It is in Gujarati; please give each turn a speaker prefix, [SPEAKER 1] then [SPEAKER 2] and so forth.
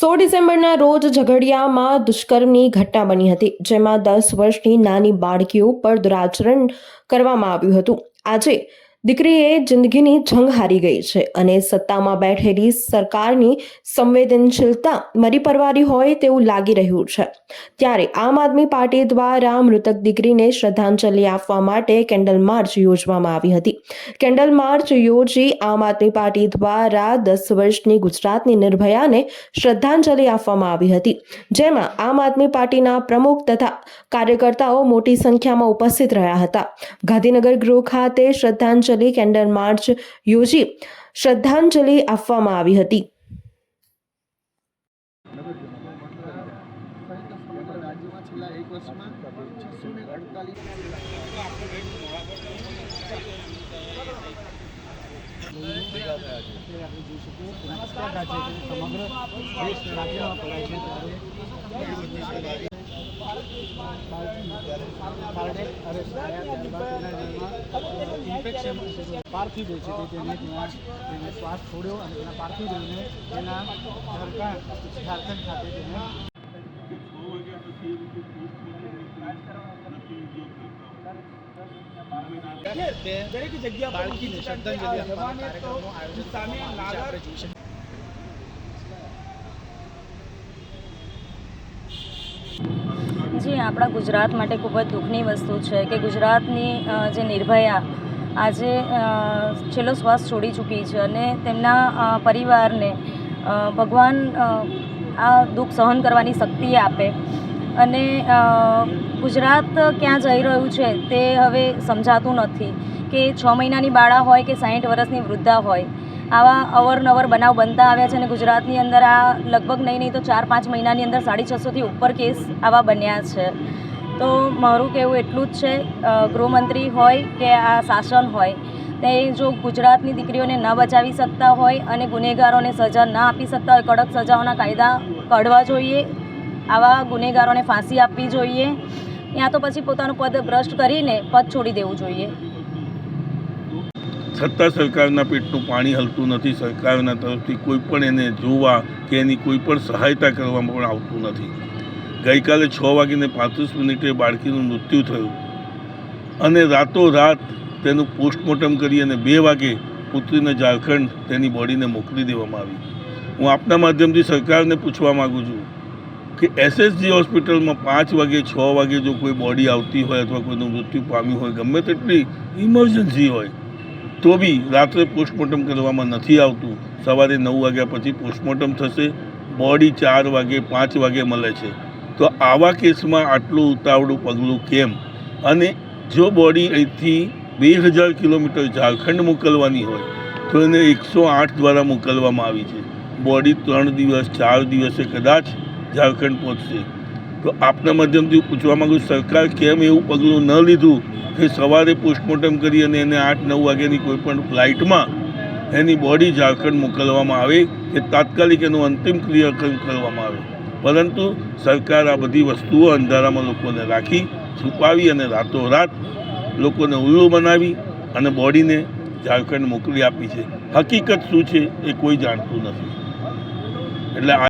[SPEAKER 1] સોળ ડિસેમ્બરના રોજ ઝઘડિયામાં દુષ્કર્મની ઘટના બની હતી, જેમાં દસ વર્ષની નાની બાળકીઓ પર દુરાચરણ કરવામાં આવ્યું હતું. આજે દીકરીએ જિંદગીની જંગ હારી ગઈ છે અને સત્તામાં બેઠેલી સરકારની સંવેદનશીલતા મરી પરવારી હોય તેવું લાગી રહ્યું છે. ત્યારે આમ આદમી પાર્ટી દ્વારા મૃતક દીકરીને શ્રદ્ધાંજલિ આપવા માટે કેન્ડલ માર્ચ યોજવામાં આવી હતી. કેન્ડલ માર્ચ યોજી આમ આદમી પાર્ટી દ્વારા દસ વર્ષની ગુજરાતની નિર્ભયાને શ્રદ્ધાંજલિ આપવામાં આવી હતી. જેમાં આમ આદમી પાર્ટીના પ્રમુખ તથા કાર્યકર્તાઓ મોટી સંખ્યામાં ઉપસ્થિત રહ્યા હતા. ગાંધીનગર ગૃહ ખાતે શ્રદ્ધાંજલિ કેન્ડલ માર્ચ યોજી શ્રદ્ધાંજલિ આપવામાં આવી હતી.
[SPEAKER 2] રાજ્યમાં છેલ્લા એક વર્ષમાં છસો ને અડતાલીસ આપણે જોઈ શકીએ રાજ્ય છે સમગ્ર દેશ રાજ્યમાં પડાય છે ત્યારે કાર્ડિયક અરેસ્ટ પાર્થિવ દેહ છે તેને ત્યાં તેને શ્વાસ છોડ્યો અને તેના પાર્થિવ દેહને તેના ઝારખંડ ઝારખંડ ખાતે તેને દરેક જગ્યા બાળકીને શ્રદ્ધાંજલિ આપવાના કાર્યક્રમનું આયોજન છે આપણે જોઈ શકીએ
[SPEAKER 3] જી આપણા ગુજરાત માટે ખૂબ જ દુઃખની વસ્તુ છે કે ગુજરાતની જે નિર્ભયા આજે છેલ્લો શ્વાસ છોડી ચૂકી છે અને તેમના પરિવારને ભગવાન આ દુઃખ સહન કરવાની શક્તિ આપે. અને ગુજરાત ક્યાં જઈ રહ્યું છે તે હવે સમજાતું નથી કે છ મહિનાની બાળા હોય કે સાહીઠ વર્ષની વૃદ્ધા હોય. આવા અવરનવર બનાવ બનતા આવ્યા છે અને ગુજરાતની અંદર આ લગભગ નહીં નહીં તો ચાર પાંચ મહિનાની અંદર સાડી છસોથી ઉપર કેસ આવા બન્યા છે. તો મારું કહેવું એટલું જ છે ગૃહમંત્રી હોય કે આ શાસન હોય, તે જો ગુજરાતની દીકરીઓને ન બચાવી શકતા હોય અને ગુનેગારોને સજા ન આપી શકતા હોય, કડક સજાઓના કાયદા કાઢવા જોઈએ, આવા ગુનેગારોને ફાંસી આપવી જોઈએ, યા તો પછી પોતાનું પદ ભ્રષ્ટ કરીને પદ છોડી દેવું જોઈએ.
[SPEAKER 4] છતાં સરકારના પેટનું પાણી હલતું નથી. સરકારના તરફથી કોઈ પણ એને જોવા કે એની કોઈ પણ સહાયતા કરવામાં પણ આવતું નથી. ગઈકાલે છ વાગીને પાંત્રીસ મિનિટે બાળકીનું મૃત્યુ થયું અને રાતોરાત તેનું પોસ્ટમોર્ટમ કરી અને બે વાગે પુત્રીને ઝારખંડ તેની બોડીને મોકલી દેવામાં આવી. હું આપના માધ્યમથી સરકારને પૂછવા માગું છું કે એસએસજી હોસ્પિટલમાં પાંચ વાગે, છ વાગે જો કોઈ બોડી આવતી હોય અથવા કોઈનું મૃત્યુ પામ્યું હોય, ગમે તેટલી ઇમરજન્સી હોય તો બી રાત્રે પોસ્ટમોર્ટમ કરવામાં નથી આવતું. સવારે નવ વાગ્યા પછી પોસ્ટમોર્ટમ થશે. બોડી ચાર વાગે, પાંચ વાગે મળે છે. તો આવા કેસમાં આટલું ઉતાવળું પગલું કેમ? અને જો બોડી અહીંથી બે હજાર કિલોમીટર ઝારખંડ મોકલવાની હોય, તો એને એકસો આઠ દ્વારા મોકલવામાં આવી છે. બોડી ત્રણ દિવસ, ચાર દિવસે કદાચ ઝારખંડ પહોંચશે. તો આપના માધ્યમથી પૂછવા માગું સરકાર કેમ એવું પગલું ન લીધું કે સવારે પોસ્ટમોર્ટમ કરી અને એને આઠ નવ વાગ્યાની કોઈ પણ ફ્લાઇટમાં એની બોડી ઝારખંડ મોકલવામાં આવે કે તાત્કાલિક એનું અંતિમ ક્રિયાકર્મ કરવામાં આવે. પરંતુ સરકાર આ બધી વસ્તુઓ અંધારામાં લોકોને રાખી, છુપાવી અને રાતોરાત લોકોને ઉલ્લુ બનાવી અને બોડીને ઝારખંડ મોકલી આપી છે. હકીકત શું છે એ કોઈ જાણતું નથી. એટલે